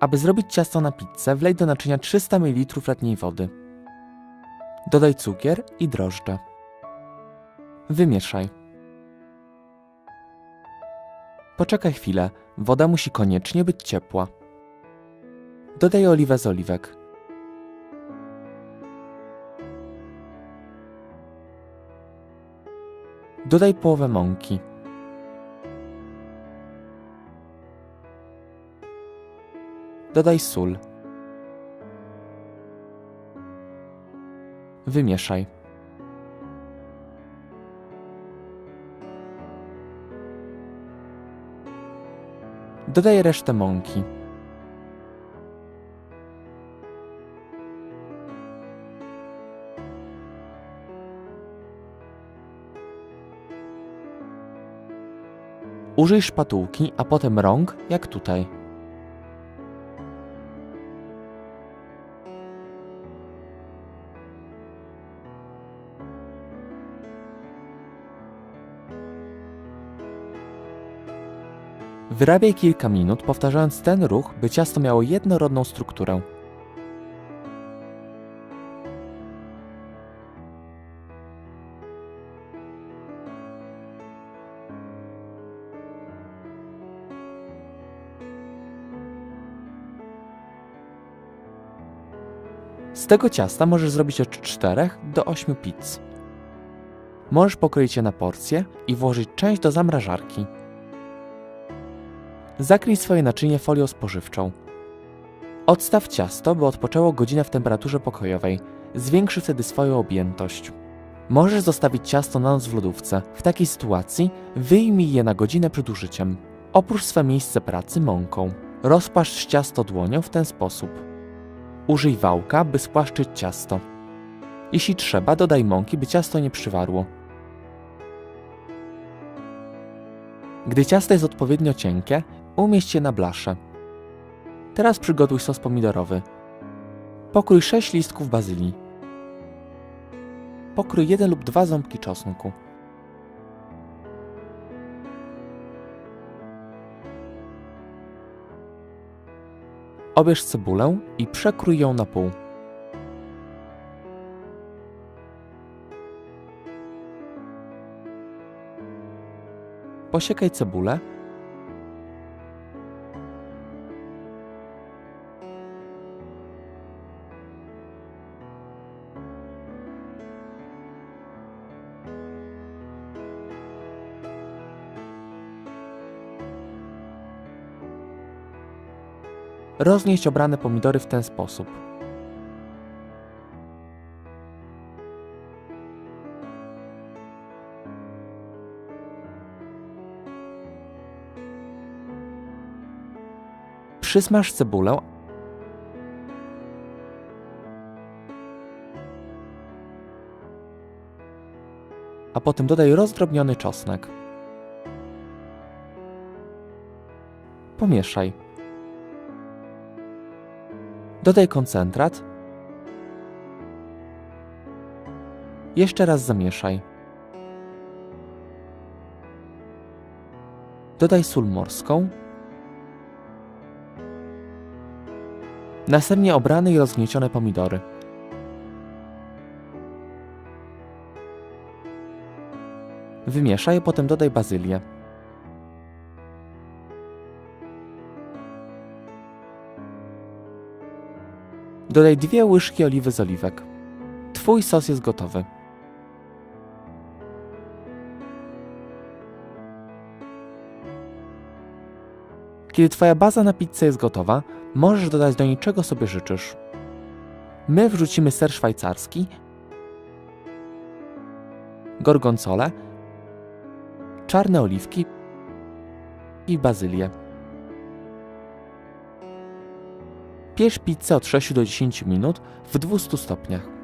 Aby zrobić ciasto na pizzę, wlej do naczynia 300 ml letniej wody. Dodaj cukier i drożdże. Wymieszaj. Poczekaj chwilę, woda musi koniecznie być ciepła. Dodaj oliwę z oliwek. Dodaj połowę mąki. Dodaj sól. Wymieszaj. Dodaj resztę mąki. Użyj szpatułki, a potem rąk, jak tutaj. Wyrabiaj kilka minut, powtarzając ten ruch, by ciasto miało jednorodną strukturę. Z tego ciasta możesz zrobić od 4 do 8 pizz. Możesz pokroić je na porcje i włożyć część do zamrażarki. Zakryj swoje naczynie folią spożywczą. Odstaw ciasto, by odpoczęło godzinę w temperaturze pokojowej. Zwiększy wtedy swoją objętość. Możesz zostawić ciasto na noc w lodówce. W takiej sytuacji wyjmij je na godzinę przed użyciem. Oprócz swe miejsce pracy mąką. Rozpaszcz ciasto dłonią w ten sposób. Użyj wałka, by spłaszczyć ciasto. Jeśli trzeba, dodaj mąki, by ciasto nie przywarło. Gdy ciasto jest odpowiednio cienkie, umieść je na blasze. Teraz przygotuj sos pomidorowy. Pokrój 6 listków bazylii. Pokrój 1 lub 2 ząbki czosnku. Obierz cebulę i przekrój ją na pół. Posiekaj cebulę. Roznieść obrane pomidory w ten sposób. Przysmaż cebulę, a potem dodaj rozdrobniony czosnek. Pomieszaj. Dodaj koncentrat. Jeszcze raz zamieszaj. Dodaj sól morską. Następnie obrane i rozgniecione pomidory. Wymieszaj, potem dodaj bazylię. Dodaj dwie łyżki oliwy z oliwek. Twój sos jest gotowy. Kiedy Twoja baza na pizzę jest gotowa, możesz dodać do niej czego sobie życzysz. My wrzucimy ser szwajcarski, gorgonzolę, czarne oliwki i bazylię. Piesz pizzę od 6 do 10 minut w 200 stopniach.